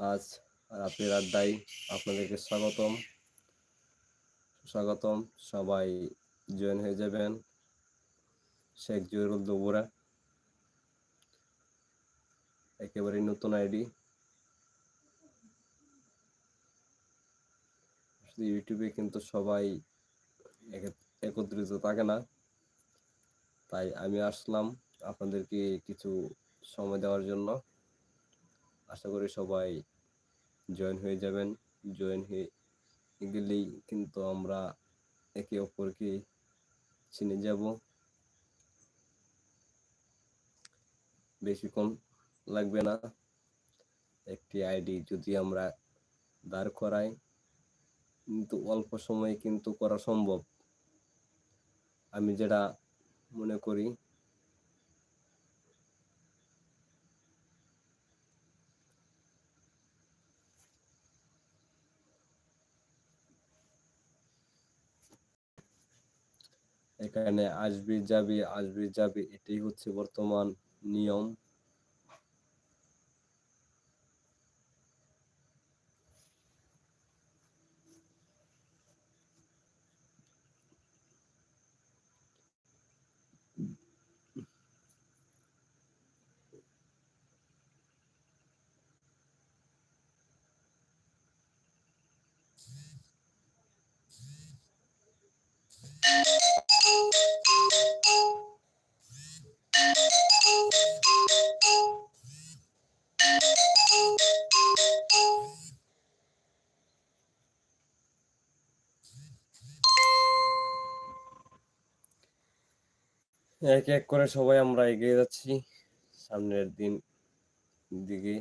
আজ রাতের আড্ডায় আপনাদেরকে স্বাগতম। স্বাগতম। সবাই জয়েন হয়ে যাবেন। শেখ জহিরুল দুবুরা। একেবারে নতুন আইডি। ইউটিউবে কিন্তু সবাই এক- একত্রিত থাকে না। তাই আমি আসলাম আপনাদেরকে কিছু সময় দেওয়ার জন্য। আশা করি সবাই জয়েন হয়ে যাবেন। জয়েন হয়ে গেলেই কিন্তু আমরা একে অপরকে চিনে যাব। বেশিক্ষণ লাগবে না। একটি আইডি যদি আমরা দাঁড় করাই, কিন্তু অল্প সময়ে কিন্তু করা সম্ভব। আমি যেটা মনে করি এখানে আসবি যাবি আসবি যাবি এটাই হচ্ছে বর্তমান নিয়ম। এক এক করে সবাই আমরা এগিয়ে যাচ্ছি। সামনের দিন দিকে